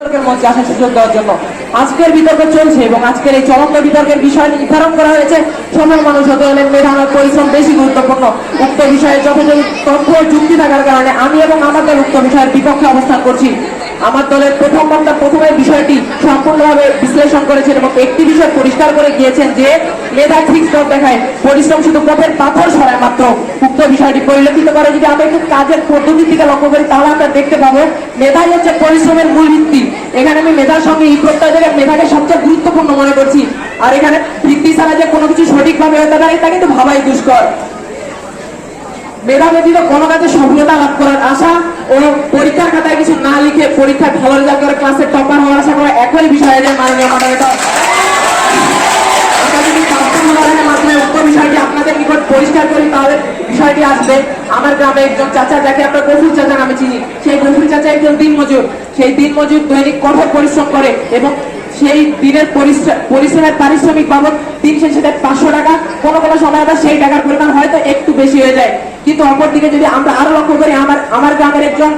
সুযোগ দেওয়ার জন্য আজকের বিতর্ক চলছে এবং আজকের এই চলন্ত বিতর্কের বিষয় নির্ধারণ করা হয়েছে। সফল মানুষ হতে হলে মেধানোর পরিশ্রম বেশি গুরুত্বপূর্ণ। উক্ত বিষয়ে যথাযথ তথ্য যুক্তি থাকার কারণে আমি এবং আমাদের উক্ত বিষয়ের বিপক্ষে অবস্থান করছি। আমার দলের প্রথম বক্তা প্রথমে বিষয়টি সম্পূর্ণভাবে বিশ্লেষণ করেছেন এবং একটি বিষয় পরিষ্কার করে গিয়েছেন যে মেধা ঠিক পথ দেখায়। পরিশ্রম শুধু পথের পাথর সরায় মাত্র। উক্ত বিষয়টি পরিলক্ষিত করে যদি আমরা একটু কাজের পদ্ধতির দিকে লক্ষ্য করি, তাহলে আমরা দেখতে পাবো মেধাই হচ্ছে পরিশ্রমের মূল ভিত্তি। এখানে আমি মেধার সঙ্গে এই প্রত্যয় জায়গায় মেধাকে সবচেয়ে গুরুত্বপূর্ণ মনে করছি। আর এখানে ভিত্তি ছাড়া যে কোনো কিছু সঠিকভাবে হতে পারে, তা কিন্তু ভাবাই দুষ্কর। মেধা ব্যতীত কোনো কাজে সফলতা লাভ করার আশা ও পরীক্ষার খাতায় কিছু না লিখে পরীক্ষায় ভালো রেজাল্ট করে ক্লাসের টপার হওয়ার আশা করা একই বিষয়ে যে মাননীয় পরিশ্রমের পারিশ্রমিক বাবদ দিন শেষে পাঁচশো টাকা। কোনো কোনো সময় আবার সেই টাকার পরিমাণ হয়তো একটু বেশি হয়ে যায়। কিন্তু অপরদিকে যদি আমরা আরও লক্ষ্য করি, আমার আমার গ্রামের একজন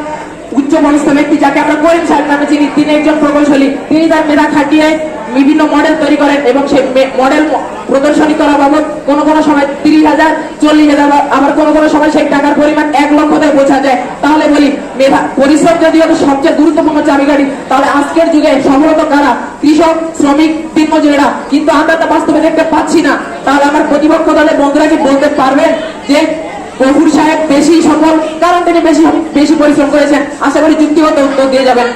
মনস্থ ব্যক্তি যাকে আমরা করিম সাহেব নামে চিনি, তিনি একজন প্রকৌশলী। তিনি তার মেধা খাটিয়ে বিভিন্ন মডেল তৈরি করেন এবং সেই মডেল প্রদর্শনী করা বাবদ কোনো কোনো সময় তিরিশ হাজার, চল্লিশ হাজার বা আবার কোনো কোনো সময় সেই টাকার পরিমাণ এক লক্ষতে বোঝা যায়। তাহলে বলি, মেধা, পরিশ্রম যদি হতো সবচেয়ে গুরুত্বপূর্ণ চাবিকাঠি তাহলে আজকের যুগে সফলতা কারা? কৃষক, শ্রমিক দিনমজুরেরা কিন্তু আমরা তা বাস্তবে দেখতে পাচ্ছি না। তাহলে আমার প্রতিপক্ষ দলের বন্ধুরা কি বলতে পারবেন যে গফুর সাহেব বেশি সফল, কারণ তিনি বেশি বেশি পরিশ্রম করেছেন। আশা করি যুক্তিগত উত্তর দিয়ে যাবেন।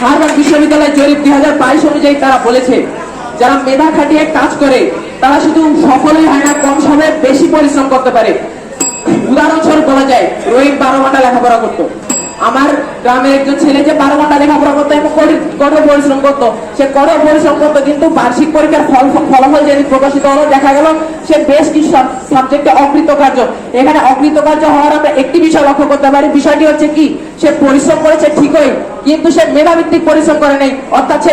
হারবার বিশ্ববিদ্যালয়ের জরিপ দুই হাজার বাইশ অনুযায়ী তারা বলেছে, যারা মেধা খাটিয়ে কাজ করে, তারা শুধু সফলই হয় না, কম সময়ে বেশি পরিশ্রম করতে পারে। উদাহরণস্বরূপ বলা যায়, রোহিত বারো ঘণ্টা লেখাপড়া করতো। আমার গ্রামের একজন ছেলে যে বারো ঘণ্টা লেখাপড়া করতো এবং কঠোর পরিশ্রম করতো, সে কঠোর পরিশ্রম করতো কিন্তু বার্ষিক পরীক্ষার ফল, ফলাফল যেদিন প্রকাশিত হলো, দেখা গেল সে বেশ কিছু সাবজেক্টে অকৃতকার্য। এখানে অকৃতকার্য হওয়ার আমরা একটি বিষয় লক্ষ্য করতে পারি, বিষয়টি হচ্ছে কি? সে পরিশ্রম করেছে ঠিকই, কিন্তু সে মেধাভিত্তিক পরিশ্রম করে নেই। অর্থাৎ সে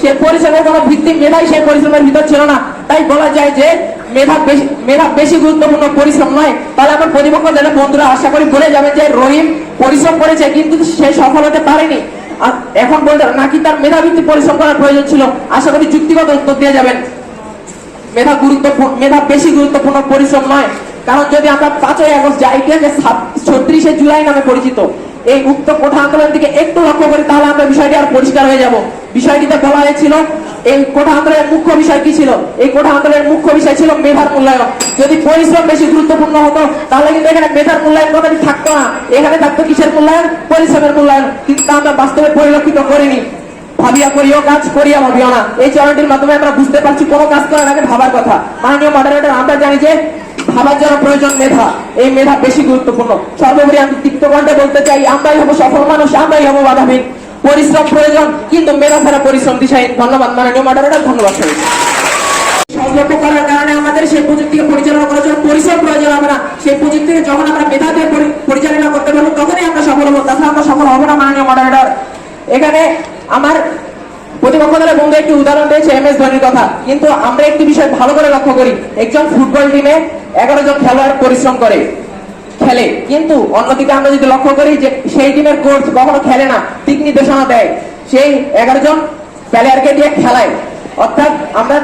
সে পরিশ্রমের কোনো ভিত্তি মেধাই সে পরিশ্রমের ভিতর ছিল না। তাই বলা যায় যে মেধা বেশি মেধা বেশি গুরুত্বপূর্ণ পরিশ্রম নয়। তাহলে আমার প্রতিপক্ষ দলের বন্ধুরা আশা করি বলে যাবেন যে রহিম পরিশ্রম করেছে, কিন্তু সে সফল হতে পারেনি। আর এখন বলতে নাকি তার মেধাভিত্তিক পরিশ্রম করার প্রয়োজন ছিল? আশা করি যুক্তিগত উত্তর দিয়ে যাবেন। মেধা গুরুত্বপূর্ণ, মেধা বেশি গুরুত্বপূর্ণ পরিশ্রম নয়। কারণ যদি আমরা পাঁচই আগস্ট যা ইতিহাসে ছত্রিশে জুলাই নামে পরিচিত। এই উক্ত কোঠা আন্দোলন দিকে একটু লক্ষ্য করি তাহলে আমরা বিষয়টি আর পরিষ্কার হয়ে যাব। বিষয়টিতে বলা হয়েছিল, এই কোঠা আন্দোলনের মুখ্য বিষয় কি ছিল? এই কোঠা আন্দোলনের মুখ্য বিষয় ছিল মেধার মূল্যায়ন। যদি পরিশ্রম বেশি গুরুত্বপূর্ণ হতো, তাহলে কিন্তু এখানে মেধার মূল্যায়ন কথাটি থাকতো না। এখানে থাকতো কিসের মূল্যায়ন? পরিশ্রমের মূল্যায়ন। কিন্তু তা আমরা বাস্তবে পরিলক্ষিত করিনি। ভাবিয়া করিও কাজ, করিয়া ভাবিও না। এই চরণটির মাধ্যমে আমরা বুঝতে পারছি কোন কাজ করার আগে ভাবার কথা। মাননীয় মডারেটর আমরা জানি যে ভাবার জন্য প্রয়োজন মেধা, এই মেধা বেশি গুরুত্বপূর্ণ। সর্বোপরি আমি তৃপ্ত কণ্ঠে বলতে চাই, আমরাই হব সফল মানুষ, আমরাই হব বাধাহীন। পরিশ্রম প্রয়োজন, কিন্তু মেধা ছাড়া পরিশ্রম দিশাহীন। ধন্যবাদ, মাননীয় মডারেটর, ধন্যবাদ। করার সেই প্রযুক্তিকে পরিচালনা করার জন্য প্রয়োজন না। সেই প্রযুক্তিকে যখন আমরা মেধা পরিচালনা করতে পারব, তখনই আমরা সফল তাছাড়া আমরা সফল না, মাননীয় এখানে আমার বন্ধু উদাহরণ এম এস কথা। কিন্তু আমরা একটি বিষয় ভালো করে লক্ষ্য করি। একজন ফুটবল টিমে এগারো জন খেলোয়াড় পরিশ্রম করে, খেলে। কিন্তু অন্যদিকে আমরা যদি লক্ষ্য করি যে সেই টিমের কোচ কখনো খেলে না দিক নির্দেশনা দেয়। সেই এগারো জন প্লেয়ারকে দিয়ে খেলায়। অর্থাৎ আমরা